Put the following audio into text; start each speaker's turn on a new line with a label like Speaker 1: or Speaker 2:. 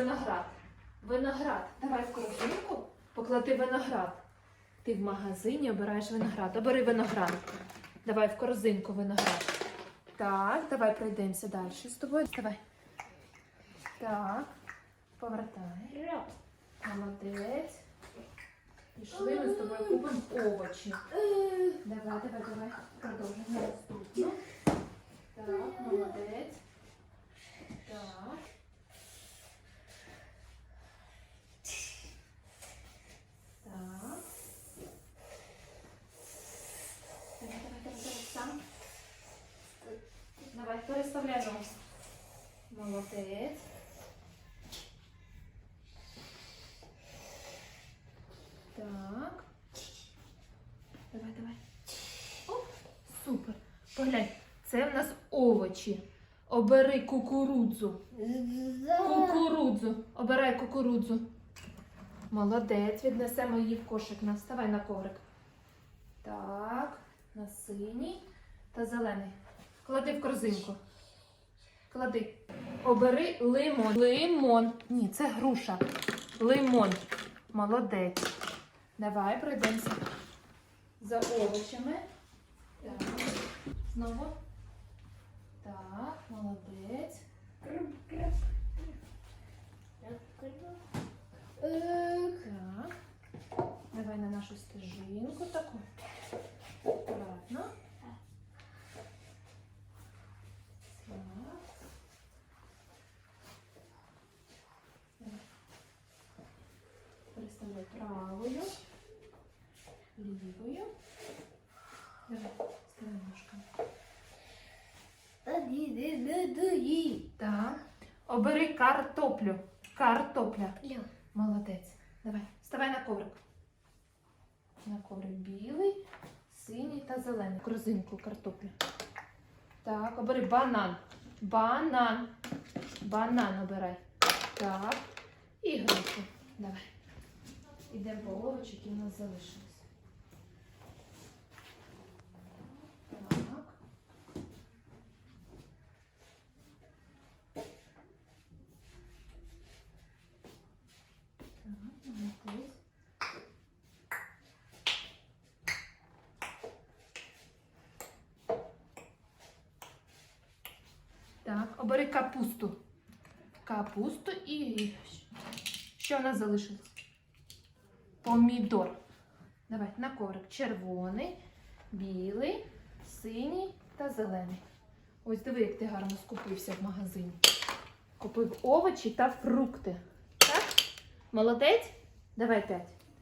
Speaker 1: виноград. Виноград. Давай в корзинку, поклади виноград. Ти в магазині обираєш виноград. Обери виноград. Давай в корзинку виноград. Так, давай пройдемося далі з тобою. Давай. Так. Повертай. Молодець. Пішли ми з тобою купимо овочі. Давай, давай, давай. Продовжуємо наступну. Так, молодець. Так. Так. Давай, давай, давай, давай, сам. Давай, переставляй ногу. Молодець. Так. Давай, давай. Оп, супер. Поглянь, це в нас овочі. Обери кукурудзу. Кукурудзу. Обирай кукурудзу. Молодець. Віднесемо її в кошик. На, Вставай на коврик. Так, на синій та зелений. Клади в корзинку. Клади. Обери лимон. Лимон. Ні, це груша. Лимон. Молодець. Давай пройдемося за овочами. Так. Знову. Так, молодець. Так. Давай на нашу стежинку таку. Аккуратно. Так. Давай. Переставляй правою, лівою. Давай, ставай ножками. Так. Обери картоплю. Картопля. Молодець. Давай, вставай на коврик. На коврик білий, синій та зелений. Корзинку картоплю. Так, обери банан. Банан. Банан обирай. Так. І грушу. Давай. Ідемо по овочі, які в нас залишились. Так. Так. Так, обери капусту. Капусту і що в нас залишилось? Помідор. Давай на коврик. Червоний, білий, синій та зелений. Ось диви, як ти гарно скупився в магазині. Купив овочі та фрукти. Так? Молодець? Давай п'ять.